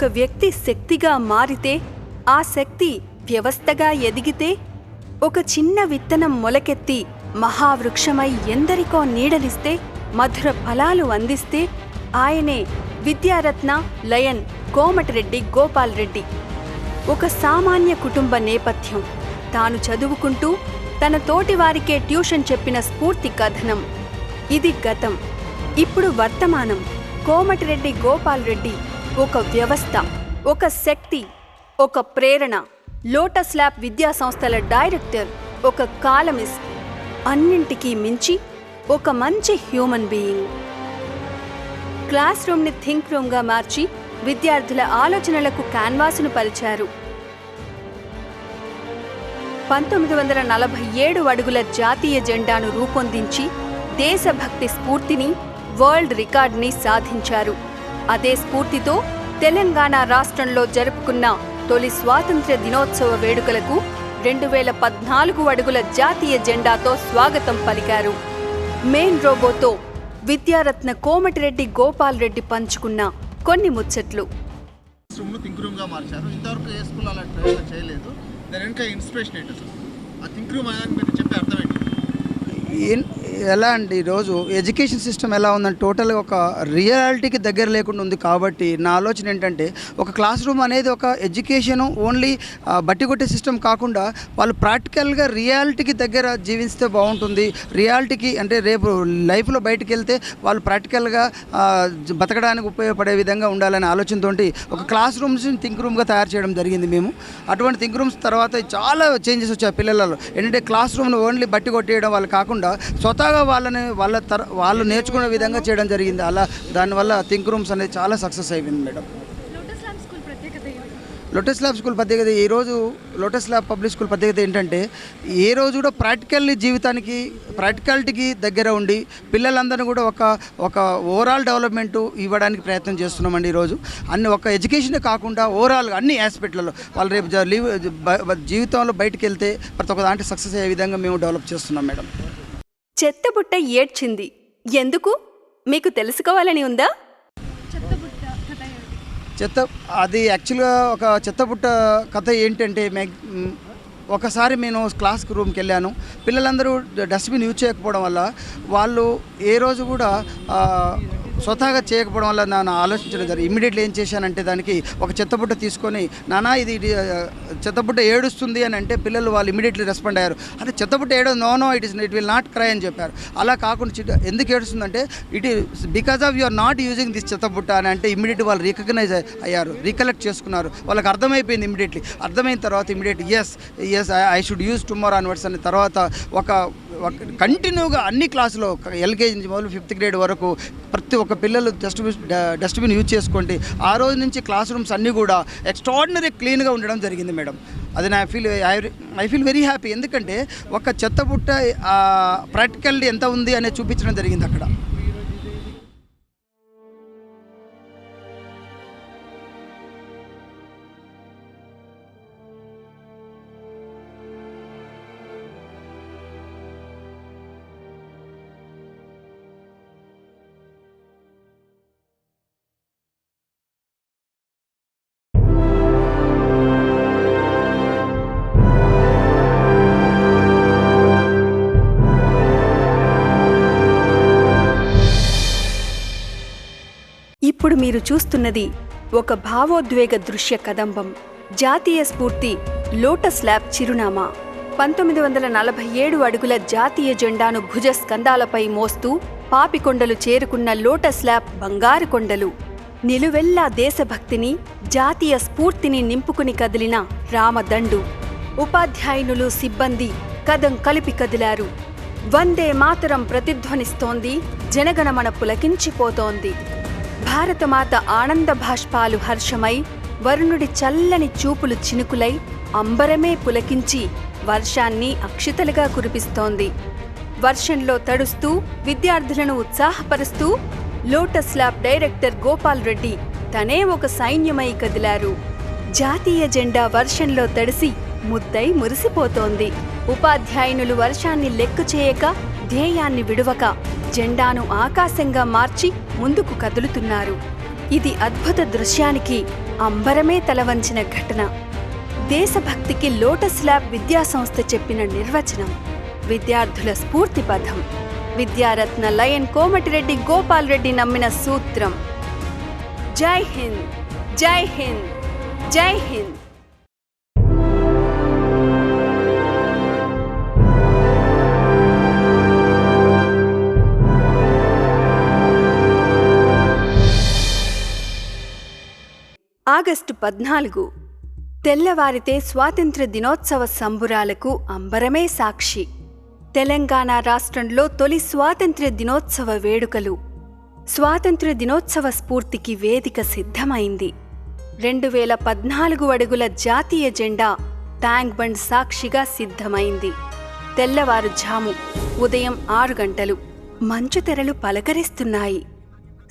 ఒక వ్యక్తి శక్తిగా మారితే ఆ శక్తి వ్యవస్థగా ఎదిగితే ఒక చిన్న విత్తనం మొలకెత్తి మహావృక్షమై ఎందరికో నీడనిస్తే మధుర ఫలాలు అందిస్తే ఆయనే విద్యారత్న లయన్ కోమటిరెడ్డి గోపాల్ రెడ్డి ఒక సామాన్య కుటుంబ నేపథ్యం. తాను చదువుకుంటూ తన తోటి వారికే ట్యూషన్ చెప్పిన స్ఫూర్తి కథనం. ఇది గతం. ఇప్పుడు వర్తమానం. కోమటిరెడ్డి గోపాల్ రెడ్డి ఒక వ్యవస్థ ఒక శక్తి ఒక ప్రేరణ. లోటస్ ల్యాబ్ విద్యా సంస్థల డైరెక్టర్ ఒక కాలమిస్ట్. అన్నింటికీ మించి ఒక మంచి హ్యూమన్ బీయింగ్. క్లాస్ రూమ్ని థింక్ రూమ్గా మార్చి విద్యార్థుల ఆలోచనలకు క్యాన్వాసును పరిచారు. పంతొమ్మిది వందల నలభై ఏడు అడుగుల జాతీయ జెండాను రూపొందించి దేశభక్తి స్ఫూర్తిని వరల్డ్ రికార్డ్ని సాధించారు. అదే స్ఫూర్తితో తెలంగాణ రాష్ట్రంలో జరుపుకున్న తొలి స్వాతంత్ర్య దినోత్సవ వేడుకలకు రెండు వేల పద్నాలుగు అడుగుల జాతీయ జెండాతో స్వాగతం పలికారు. మెయిన్ రోబోతో విద్యారత్న కోమటిరెడ్డి గోపాల్ రెడ్డి పంచుకున్న కొన్ని ముచ్చట్లు. థింక్ రూమ్గా మార్చారు. ఇంతవరకు ఏ స్కూల్ అలా చేయలేదు. దాని వెనక ఇన్స్పిరేషన్ ఏంటి అసలు? ఆ థింక్ రూమ్ అనేది మీరు చెప్పే అర్థం ఏంటి? ఏం- ఎలా అండి ఈరోజు ఎడ్యుకేషన్ సిస్టమ్ ఎలా ఉందని టోటల్గా ఒక రియాలిటీకి దగ్గర లేకుండా ఉంది కాబట్టి నా ఆలోచన ఏంటంటే ఒక క్లాస్ రూమ్ అనేది ఒక ఎడ్యుకేషన్ ఓన్లీ బట్టి కొట్టే సిస్టమ్ కాకుండా వాళ్ళు ప్రాక్టికల్గా రియాలిటీకి దగ్గర జీవిస్తే బాగుంటుంది. రియాలిటీకి అంటే రేపు లైఫ్లో బయటకు వెళ్తే వాళ్ళు ప్రాక్టికల్గా బతకడానికి ఉపయోగపడే విధంగా ఉండాలనే ఆలోచనతో ఒక క్లాస్ రూమ్స్ థింక్ రూమ్గా తయారు చేయడం జరిగింది మేము. అటువంటి థింక్ రూమ్స్ తర్వాత చాలా చేంజెస్ వచ్చాయి పిల్లలలో. ఏంటంటే క్లాస్ రూమ్ను ఓన్లీ బట్టి కొట్టేయడం వాళ్ళు కాకుండా స్వతహాగా వాళ్ళని వాళ్ళ తర వాళ్ళు నేర్చుకునే విధంగా చేయడం జరిగింది. అలా దానివల్ల థింక్ రూమ్స్ అనేది చాలా సక్సెస్ అయిపోయింది మేడం. లోటస్ ల్యాబ్ స్కూల్ ప్రత్యేకత ఏమిటి? లోటస్ ల్యాబ్ స్కూల్ ప్రత్యేకత ఈ రోజు లోటస్ ల్యాబ్ పబ్లిక్ స్కూల్ ప్రత్యేకత ఏంటంటే ఏ రోజు కూడా ప్రాక్టికల్ జీవితానికి ప్రాక్టికాలిటీకి దగ్గర ఉండి పిల్లలందరినీ కూడా ఒక ఒక ఓవరాల్ డెవలప్మెంట్ ఇవ్వడానికి ప్రయత్నం చేస్తున్నామండి ఈరోజు అన్ని ఒక ఎడ్యుకేషనే కాకుండా ఓవరాల్గా అన్ని ఆస్పెక్ట్లలో వాళ్ళు రేపు జీవితంలో బయటికి వెళ్తే ప్రతి ఒక్క దాంట్లో సక్సెస్ అయ్యే విధంగా మేము డెవలప్ చేస్తున్నాం మేడం. చెత్తబుట్ట ఏడ్చింది. ఎందుకు? మీకు తెలుసుకోవాలని ఉందా? చెత్తబుట్ట కథ ఏమిటి? చెత్త అది యాక్చువల్గా ఒక చెత్తబుట్ట కథ ఏంటంటే ఒకసారి నేను క్లాస్ రూమ్కి వెళ్ళాను. పిల్లలందరూ డస్ట్బిన్ యూజ్ చేయకపోవడం వల్ల వాళ్ళు ఏ రోజు కూడా ఆ, స్వతహాగా చేయకపోవడం వల్ల నేను ఆలోచించడం జరిగింది. ఇమ్మీడియట్లీ ఏం చేశానంటే దానికి ఒక చెత్తబుట్ట తీసుకొని నానా ఇది చెత్తబుట్ట ఏడుస్తుంది అని అంటే పిల్లలు వాళ్ళు ఇమీడియట్లీ రెస్పాండ్ అయ్యారు. అంటే చెత్తబుట్ట ఏడో no no it is it will not cry అని చెప్పారు. అలా కాకుండా ఎందుకు ఏడుస్తుందంటే it is because of you're not using this చెత్తబుట్ట అని అంటే ఇమీడియట్ వాళ్ళు రికగ్నైజ్ అయ్యారు రికలెక్ట్ చేసుకున్నారు. వాళ్ళకి అర్థమైపోయింది ఇమీడియట్లీ అర్థమైన తర్వాత immediate yes yes I should use tomorrow onwards అని తర్వాత ఒక కంటిన్యూగా అన్ని క్లాసులో ఎల్కేజీ నుంచి మొదలు ఫిఫ్త్ గ్రేడ్ వరకు ప్రతి ఒక్క పిల్లలు డస్ట్బిన్ డస్ట్బిన్ యూజ్ చేసుకోండి. ఆ రోజు నుంచి క్లాస్ రూమ్స్ అన్నీ కూడా ఎక్స్ట్రాడినరీ క్లీన్గా ఉండడం జరిగింది మేడం. అది నా feel I feel very happy ఎందుకంటే ఒక చెత్త బుట్ట ప్రాక్టికల్ ఎంత ఉంది అనేది చూపించడం జరిగింది అక్కడ. మీరు చూస్తున్నది ఒక భావోద్వేగ దృశ్య కదంబం. జాతీయ స్ఫూర్తి లోటస్ ల్యాబ్ చిరునామా. పంతొమ్మిది వందల నలభై ఏడు అడుగుల జాతీయ జెండాను భుజ స్కందాలపై మోస్తూ పాపికొండలు చేరుకున్న లోటస్ ల్యాబ్ బంగారు కొండలు. నిలువెల్లా దేశభక్తిని జాతీయ స్ఫూర్తిని నింపుకుని కదిలిన రామదండు. ఉపాధ్యాయునులు సిబ్బంది కదం కలిపి కదిలారు. వందే మాతరం ప్రతిధ్వనిస్తోంది జనగణమన పులకించిపోతోంది. భారతమాత ఆనంద భాష్పాలు హర్షమై వరుణుడి చల్లని చూపులు చినుకులై అంబరమే పులకించి వర్షాన్ని అక్షితలుగా కురిపిస్తోంది. వర్షంలో తడుస్తూ విద్యార్థులను ఉత్సాహపరుస్తూ lotus lab director Gopal Reddy తనే ఒక సైన్యమై కదిలారు. జాతీయ జెండా వర్షంలో తడిసి ముద్దై మురిసిపోతోంది. ఉపాధ్యాయునులు వర్షాన్ని లెక్కు చేయక ధ్యేయాన్ని విడువక జెండాను ఆకాశంగా మార్చి ముందుకు కదులుతున్నారు. ఇది అద్భుత దృశ్యానికి అంబరమే తలవంచిన ఘటన. దేశభక్తికి లోటస్ ల్యాబ్ విద్యాసంస్థ చెప్పిన నిర్వచనం విద్యార్థుల స్ఫూర్తి పథం విద్యారత్న లయన్ కోమటిరెడ్డి గోపాల్ రెడ్డి నమ్మిన సూత్రం. జై హింద్ జై హింద్ జై హింద్. ఆగస్టు పద్నాలుగు తెల్లవారితే స్వాతంత్ర్య దినోత్సవ సంబురాలకు అంబరమే సాక్షి. తెలంగాణ రాష్ట్రంలో తొలి స్వాతంత్ర దినోత్సవ వేడుకలు. స్వాతంత్ర దినోత్సవ స్ఫూర్తికి వేదిక సిద్ధమైంది. రెండు వేల పద్నాలుగు అడుగుల జాతీయ జెండా ట్యాంక్ బండ్ సాక్షిగా సిద్ధమైంది. తెల్లవారుజాము ఉదయం ఆరు గంటలు మంచు తెరలు పలకరిస్తున్నాయి.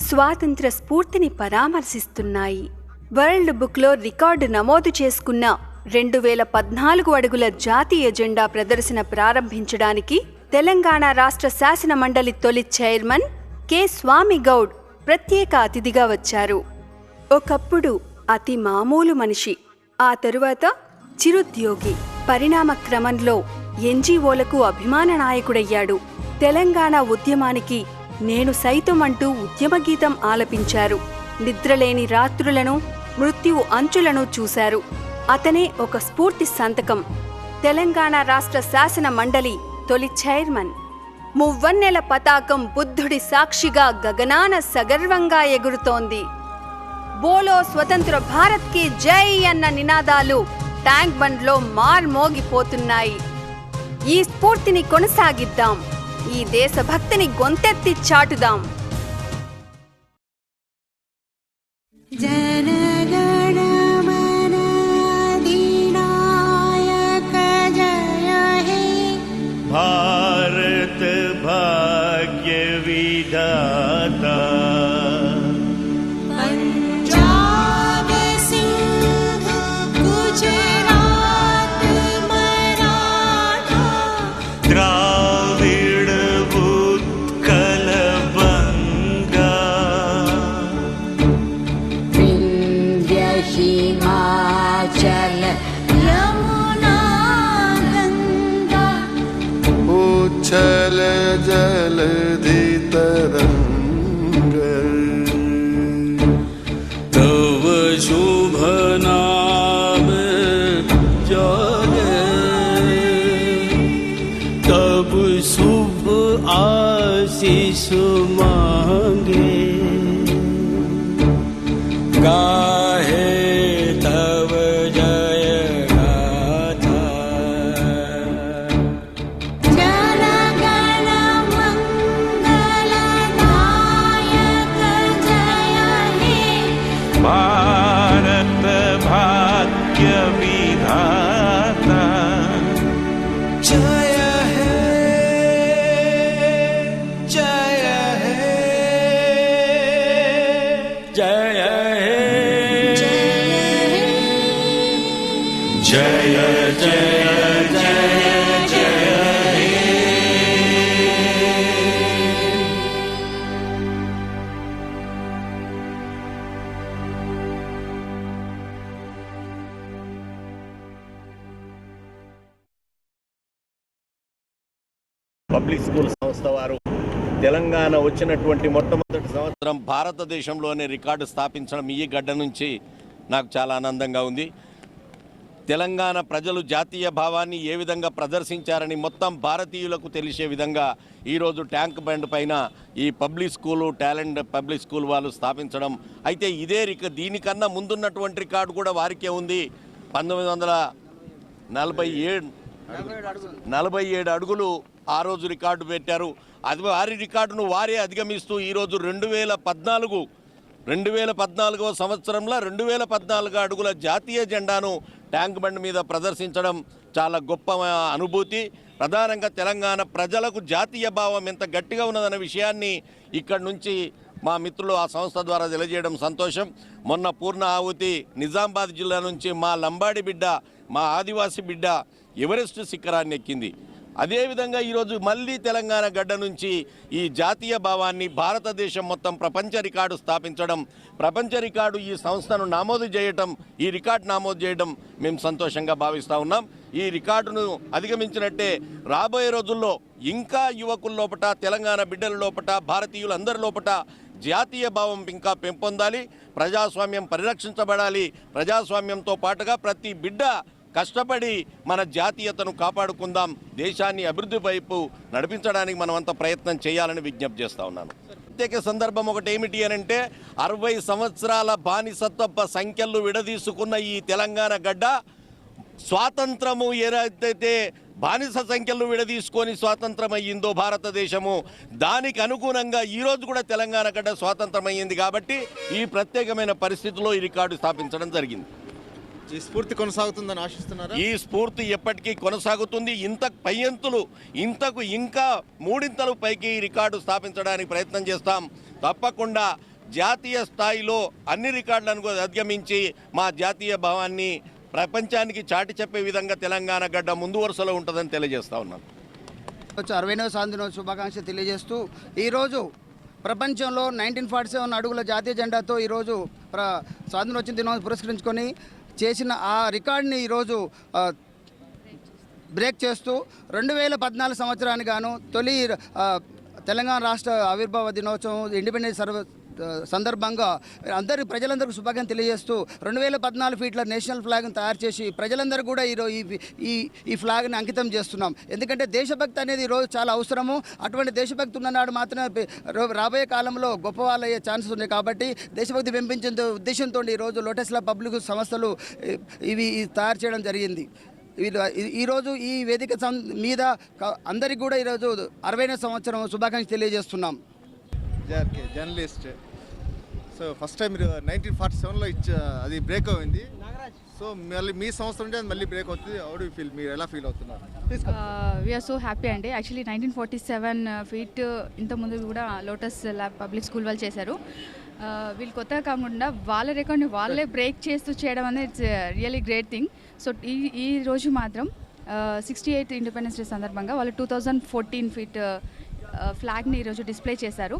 స్వాతంత్ర స్ఫూర్తిని పరామర్శిస్తున్నాయి. వరల్డ్ బుక్లో రికార్డు నమోదు చేసుకున్న రెండు వేల పద్నాలుగు అడుగుల జాతీయ జెండా ప్రదర్శన ప్రారంభించడానికి తెలంగాణ రాష్ట్ర శాసన మండలి తొలి చైర్మన్ కె స్వామి గౌడ్ ప్రత్యేక అతిథిగా వచ్చారు. ఒకప్పుడు అతి మామూలు మనిషి ఆ తరువాత చిరుద్యోగి. పరిణామ క్రమంలో ఎన్జీఓలకు అభిమాన నాయకుడయ్యాడు. తెలంగాణ ఉద్యమానికి నేను సైతం అంటూ ఉద్యమ గీతం ఆలపించారు. నిద్రలేని రాత్రులను మృత్యు అంచులను చూశారు. అతనే ఒక స్ఫూర్తి సంతకం. తెలంగాణ రాష్ట్ర శాసన మండలి తొలి చైర్మన్. మువ్వన్నెల పతాకం బుద్ధుడి సాక్షిగా గగనాన సగర్వంగా ఎగురుతోంది. బోలో స్వతంత్ర భారత్కి జై అన్న నినాదాలు ట్యాంక్ బండ్లో మార్మోగిపోతున్నాయి ఈ స్ఫూర్తిని కొనసాగిద్దాం. ఈ దేశభక్తిని గొంతెత్తి చాటుదాం. జన शुभ आशीष मांगे गाहे పబ్లిక్ స్కూల్ సంస్థ వారు తెలంగాణ వచ్చినటువంటి మొట్టమొదటి సంవత్సరం భారతదేశంలోనే రికార్డు స్థాపించడం ఈ గడ్డ నుంచి నాకు చాలా ఆనందంగా ఉంది. తెలంగాణ ప్రజలు జాతీయ భావాన్ని ఏ విధంగా ప్రదర్శించారని మొత్తం భారతీయులకు తెలిసే విధంగా ఈరోజు ట్యాంక్ బండ్ పైన ఈ public school talent public school వాళ్ళు స్థాపించడం. అయితే ఇదే రిక దీనికన్నా ముందున్నటువంటి రికార్డు కూడా వారికే ఉంది. పంతొమ్మిది వందల నలభై ఏడు నలభై ఏడు అడుగులు ఆ రోజు రికార్డు పెట్టారు. అది వారి రికార్డును వారే అధిగమిస్తూ ఈరోజు రెండు వేల పద్నాలుగు రెండు వేల పద్నాలుగవ సంవత్సరంలో రెండు వేల పద్నాలుగు అడుగుల జాతీయ జెండాను ట్యాంక్ బండ్ మీద ప్రదర్శించడం చాలా గొప్ప అనుభూతి. ప్రధానంగా తెలంగాణ ప్రజలకు జాతీయ భావం ఎంత గట్టిగా ఉన్నదన్న విషయాన్ని ఇక్కడి నుంచి మా మిత్రులు ఆ సంస్థ ద్వారా తెలియజేయడం సంతోషం. మొన్న పూర్ణ ఆహుతి నిజామాబాద్ జిల్లా నుంచి మా లంబాడి బిడ్డ మా ఆదివాసీ బిడ్డ ఎవరెస్ట్ శిఖరాన్ని ఎక్కింది. అదేవిధంగా ఈరోజు మళ్ళీ తెలంగాణ గడ్డ నుంచి ఈ జాతీయ భావాన్ని భారతదేశం మొత్తం ప్రపంచ రికార్డు స్థాపించడం ప్రపంచ రికార్డు ఈ సంస్థను నమోదు చేయటం ఈ రికార్డు నమోదు చేయడం మేము సంతోషంగా భావిస్తూ ఉన్నాం. ఈ రికార్డును అధిగమించినట్టే రాబోయే రోజుల్లో ఇంకా యువకుల లోపట తెలంగాణ బిడ్డల లోపట భారతీయులందరి లోపట జాతీయ భావం ఇంకా పెంపొందాలి ప్రజాస్వామ్యం పరిరక్షించబడాలి. ప్రజాస్వామ్యంతో పాటుగా ప్రతి బిడ్డ కష్టపడి మన జాతీయతను కాపాడుకుందాం దేశాన్ని అభివృద్ధి వైపు నడిపించడానికి మనమంతా ప్రయత్నం చేయాలని విజ్ఞప్తి చేస్తా ఉన్నాను. ప్రత్యేక సందర్భం ఒకటి ఏమిటి అని అంటే అరవై సంవత్సరాల బానిసత్వ సంఖ్యలు విడదీసుకున్న ఈ తెలంగాణ గడ్డ స్వాతంత్రము ఏదైతే బానిస సంఖ్యలు విడదీసుకొని స్వాతంత్రం అయ్యిందో భారతదేశము దానికి అనుగుణంగా ఈరోజు కూడా తెలంగాణ గడ్డ స్వాతంత్రం అయ్యింది కాబట్టి ఈ ప్రత్యేకమైన పరిస్థితిలో ఈ రికార్డు స్థాపించడం జరిగింది. ఈ స్ఫూర్తి కొనసాగుతుందని ఆశిస్తున్నారా? ఈ స్ఫూర్తి ఎప్పటికీ కొనసాగుతుంది. ఇంత పయ్యంతులు ఇంతకు ఇంకా మూడింతలు పైకి ఈ రికార్డు స్థాపించడానికి ప్రయత్నం చేస్తాం. తప్పకుండా జాతీయ స్థాయిలో అన్ని రికార్డులను అధిగమించి మా జాతీయ భావాన్ని ప్రపంచానికి చాటి చెప్పే విధంగా తెలంగాణ గడ్డ ముందు వరుసలో ఉంటుందని తెలియజేస్తా ఉన్నాను అరవైనవ స్వాతంత్ర శుభాకాంక్షలు తెలియజేస్తూ ఈరోజు ప్రపంచంలో నైన్టీన్ ఫార్టీ సెవెన్ అడుగుల జాతీయ జెండాతో ఈరోజు ప్ర స్వాతంత్రోత్సవ దినోత్సవం పురస్కరించుకొని చేసిన ఆ రికార్డుని ఈరోజు బ్రేక్ చేస్తూ రెండు వేల పద్నాలుగు సంవత్సరానికి గాను తొలి తెలంగాణ రాష్ట్ర ఆవిర్భావ దినోత్సవం ఇండిపెండెన్స్ సర్వ సందర్భంగా అందరి ప్రజలందరికీ శుభాకాంక్షలు తెలియజేస్తూ రెండు వేల పద్నాలుగు ఫీట్ల నేషనల్ ఫ్లాగ్ను తయారు చేసి ప్రజలందరూ కూడా ఈరోజు ఈ ఈ ఈ ఫ్లాగ్ని అంకితం చేస్తున్నాం. ఎందుకంటే దేశభక్తి అనేది ఈరోజు చాలా అవసరము. అటువంటి దేశభక్తి ఉన్ననాడు మాత్రమే రాబోయే కాలంలో గొప్ప వాళ్ళు అయ్యే ఛాన్సెస్ ఉన్నాయి కాబట్టి దేశభక్తి పెంపించే ఉద్దేశంతో ఈరోజు లోటస్ల పబ్లిక్ సంస్థలు ఇవి తయారు చేయడం జరిగింది. ఈరోజు ఈ వేదిక సం- మీద అందరికీ కూడా ఈరోజు అరవైన సంవత్సరం శుభాకాంక్షలు తెలియజేస్తున్నాం. జర్నలిస్ట్ సో ఫస్ట్ టైం మీరు నైన్టీన్ ఫార్టీ సెవెన్లో ఇచ్చ అది బ్రేక్ అయింది. సో మళ్ళీ మీ సంవత్సరం ఉంటే అది మళ్ళీ బ్రేక్ అవుతుంది. అవుడు ఫీల్ మీరు ఎలా ఫీల్ అవుతున్నారు? వీఆర్ సో హ్యాపీ అండి. Actually nineteen forty seven feet ఇంతకుముందు కూడా లోటస్ ల్యాబ్ పబ్లిక్ స్కూల్ వాళ్ళు చేశారు. Uh, వీళ్ళు కొత్తగా కాకుండా వాళ్ళ రికార్డ్ని వాళ్ళే బ్రేక్ చేస్తూ చేయడం అనేది it's really great thing so ఈ ఈ రోజు మాత్రం సిక్స్టీ ఎయిత్ ఇండిపెండెన్స్ డే సందర్భంగా వాళ్ళు టూ థౌజండ్ ఫోర్టీన్ ఫీట్ ఫ్లాగ్ని ఈరోజు డిస్ప్లే చేశారు.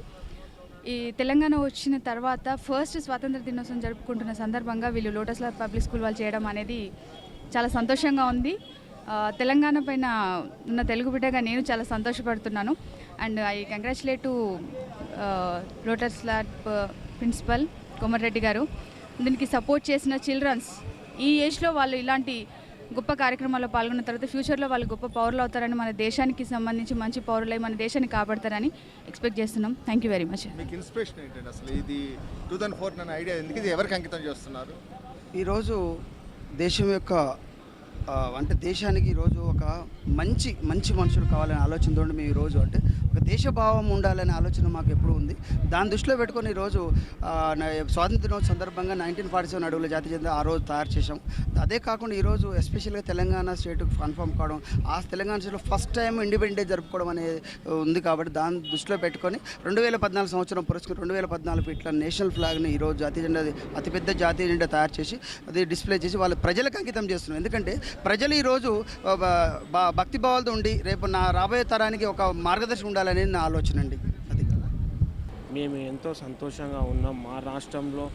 ఈ తెలంగాణ వచ్చిన తర్వాత ఫస్ట్ స్వాతంత్ర దినోత్సవం జరుపుకుంటున్న సందర్భంగా వీళ్ళు లోటస్ ల్యాబ్ పబ్లిక్ స్కూల్ వాళ్ళు చేయడం అనేది చాలా సంతోషంగా ఉంది. తెలంగాణ పైన ఉన్న తెలుగు బిడ్డగా నేను చాలా సంతోషపడుతున్నాను. And I congratulate to lotus lab principal Komareddy garu. దీనికి సపోర్ట్ చేసిన చిల్డ్రన్స్ ఈ ఏజ్లో వాళ్ళు ఇలాంటి గొప్ప కార్యక్రమాల్లో పాల్గొన్న తర్వాత ఫ్యూచర్లో వాళ్ళు గొప్ప పౌరులు అవుతారని మన దేశానికి సంబంధించి మంచి పౌరులై మన దేశాన్ని కాపాడతారని ఎక్స్పెక్ట్ చేస్తున్నాం. థ్యాంక్ యూ వెరీ మచ్ మీకు ఇన్స్పిరేషన్ ఏంటండి అసలు? ఇది టూ థౌసండ్ ఫోర్ అనే ఐడియా ఎందుకు? ఇది ఎవరికి అంకితం చేస్తున్నారు? ఈరోజు దేశం యొక్క అంటే దేశానికి ఈరోజు ఒక మంచి మంచి మనుషులు కావాలనే ఆలోచనతో మేము ఈరోజు అంటే ఒక దేశభావం ఉండాలనే ఆలోచన మాకు ఎప్పుడు ఉంది. దాని దృష్టిలో పెట్టుకొని ఈరోజు నా- స్వాతంత్ర దినోత్సవ సందర్భంగా నైన్టీన్ ఫార్టీ సెవెన్ అడుగుల జాతి చెందిన ఆ రోజు తయారు చేశాం. అదే కాకుండా ఈరోజు ఎస్పెషల్గా తెలంగాణ స్టేట్ కన్ఫర్మ్ కావడం ఆ తెలంగాణ స్టేట్లో ఫస్ట్ టైం ఇండిపెండెంట్ డే జరుపుకోవడం అనేది ఉంది కాబట్టి దాన్ని దృష్టిలో పెట్టుకొని రెండు వేల పద్నాలుగు సంవత్సరం పురస్కృతి రెండు వేల పద్నాలుగు ఫీట్ల నేషనల్ ఫ్లాగ్ని ఈరోజు జాతీయ జెండా అతిపెద్ద జాతీయ జెండా తయారు చేసి అది డిస్ప్లే చేసి వాళ్ళు ప్రజలకు అంకితం చేస్తున్నాం ఎందుకంటే ప్రజలు ఈరోజు భక్తిభావాలతో భక్తి భావాలతో ఉండి రేపు నా రాబోయే తరానికి ఒక మార్గదర్శనం ఉండాలని నా ఆలోచన అండి. అది. మేము ఎంతో సంతోషంగా ఉన్నాం. మా రాష్ట్రంలో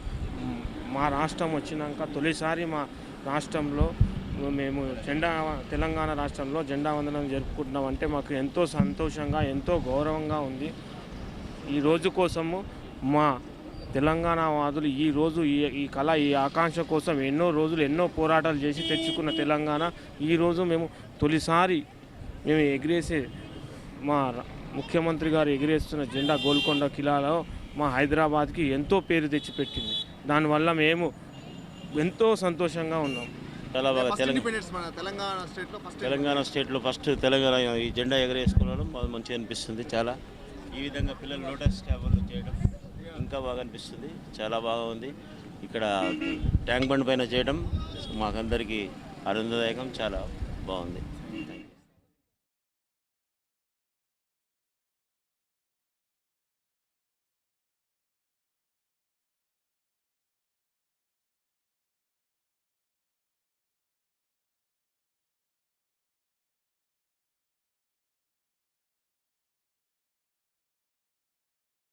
మా రాష్ట్రం వచ్చినాక తొలిసారి మా రాష్ట్రంలో మేము జెండా తెలంగాణ రాష్ట్రంలో జెండా వందనం జరుపుకుంటున్నాం అంటే మాకు ఎంతో సంతోషంగా ఎంతో గౌరవంగా ఉంది. ఈ రోజు కోసము మా తెలంగాణ వాదులు ఈ రోజు ఈ ఈ కళ ఈ ఆకాంక్ష కోసం ఎన్నో రోజులు ఎన్నో పోరాటాలు చేసి తెచ్చుకున్న తెలంగాణ. ఈరోజు మేము తొలిసారి మేము ఎగిరేసే మా ముఖ్యమంత్రి గారు ఎగిరేస్తున్న జెండా గోల్కొండ కిలాలో మా హైదరాబాద్కి ఎంతో పేరు తెచ్చిపెట్టింది. దానివల్ల మేము ఎంతో సంతోషంగా ఉన్నాం. చాలా బాగా తెలంగాణ స్టేట్లో ఫస్ట్ తెలంగాణ స్టేట్లో ఫస్ట్ తెలంగాణ ఈ జెండా ఎగరేసుకోవడం బాగా మంచిగా అనిపిస్తుంది చాలా. ఈ విధంగా పిల్లలు లోటస్ ట్యాబులు చేయడం ఇంకా బాగా అనిపిస్తుంది. చాలా బాగా ఉంది. ఇక్కడ ట్యాంక్ బండ్ పైన చేయడం మాకందరికీ ఆనందదాయకం. చాలా బాగుంది.